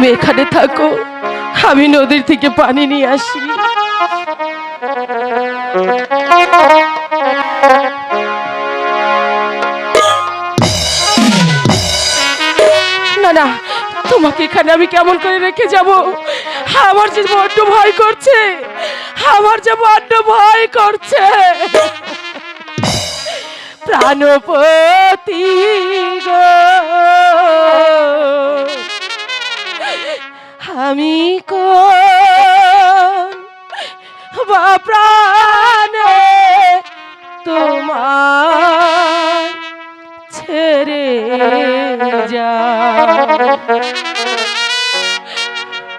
তুমি এখানে থাকো। আমি নদীর থেকে পানি নিয়ে আসি। না না, তোমাকে এখানে আমি কেমন করে রেখে যাব? আমার যে বড্ড ভয় করছে। আমার যে বড্ড ভয় করছে। প্রাণপতি গো। আমি কাণে তোমার ছেড়ে যা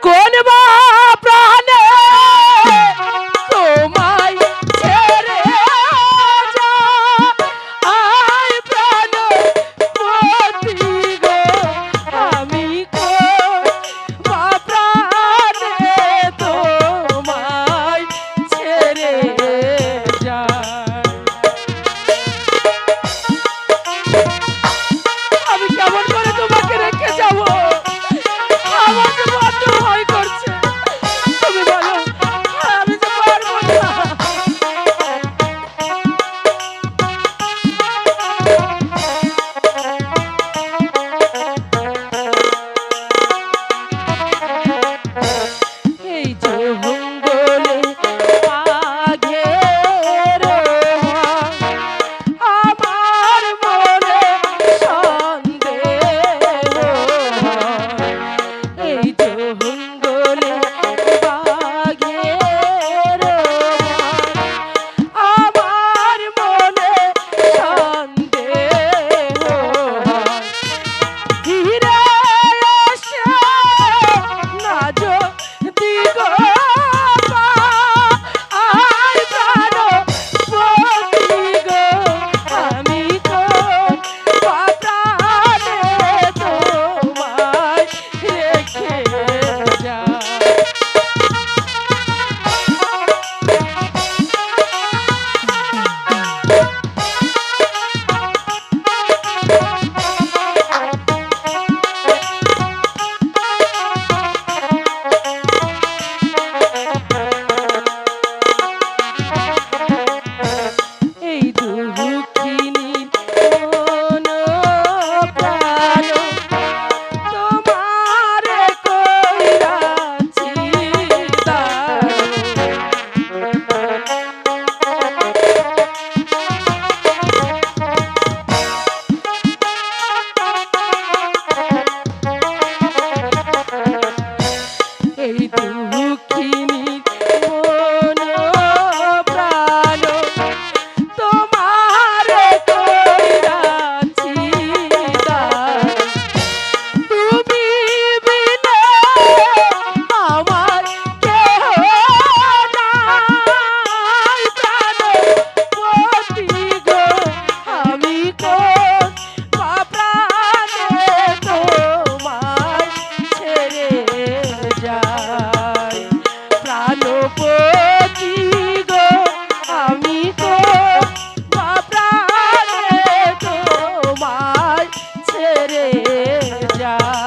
কোন বা তা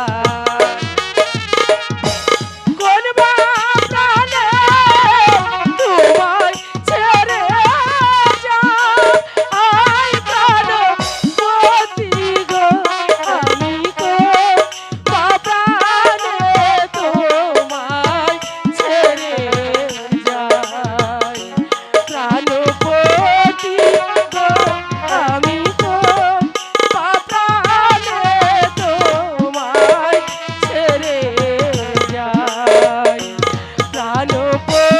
Oh,